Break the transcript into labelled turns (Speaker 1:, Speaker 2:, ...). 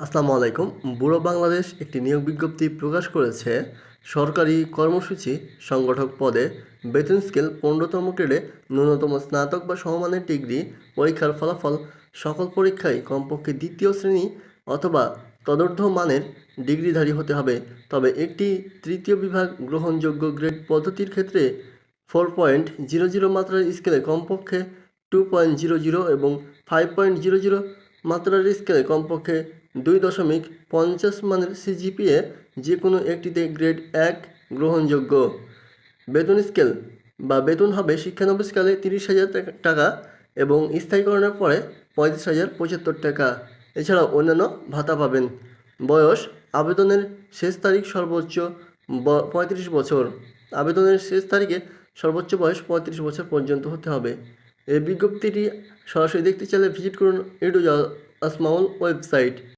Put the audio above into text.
Speaker 1: আসসালামু আলাইকুম। বুড়ো বাংলাদেশ একটি নিয়োগ বিজ্ঞপ্তি প্রকাশ করেছে। সরকারি কর্মসূচি সংগঠক পদে বেতন স্কেল পনেরোতম গ্রেডে ন্যূনতম স্নাতক বা সমমানের ডিগ্রি পরীক্ষার ফলাফল সকল পরীক্ষায় কমপক্ষে দ্বিতীয় শ্রেণি অথবা তদর্ধ মানের ডিগ্রিধারী হতে হবে। তবে একটি তৃতীয় বিভাগ গ্রহণযোগ্য গ্রেড পদ্ধতির ক্ষেত্রে ফোর পয়েন্ট জিরো জিরো মাত্রার স্কেলে কমপক্ষে টু পয়েন্ট জিরো জিরো এবং ফাইভ পয়েন্ট জিরো জিরো মাত্রার স্কেলে কমপক্ষে দুই দশমিক পঞ্চাশ মানের সিজিপিএ যে কোনো একটিতে গ্রেড এক গ্রহণযোগ্য। বেতন স্কেল বা বেতন হবে শিক্ষানবিশ স্কেলে তিরিশ হাজার টাকা- এবং স্থায়ীকরণের পরে পঁয়ত্রিশ হাজার পঁচাত্তর টাকা। এছাড়াও অন্যান্য ভাতা পাবেন। বয়স, আবেদনের শেষ তারিখ সর্বোচ্চ পঁয়ত্রিশ বছর। আবেদনের শেষ তারিখে সর্বোচ্চ বয়স পঁয়ত্রিশ বছর পর্যন্ত হতে হবে। এই বিজ্ঞপ্তিটি সরাসরি দেখতে চাইলে ভিজিট করুন ইডুজা আসমাউল ওয়েবসাইট।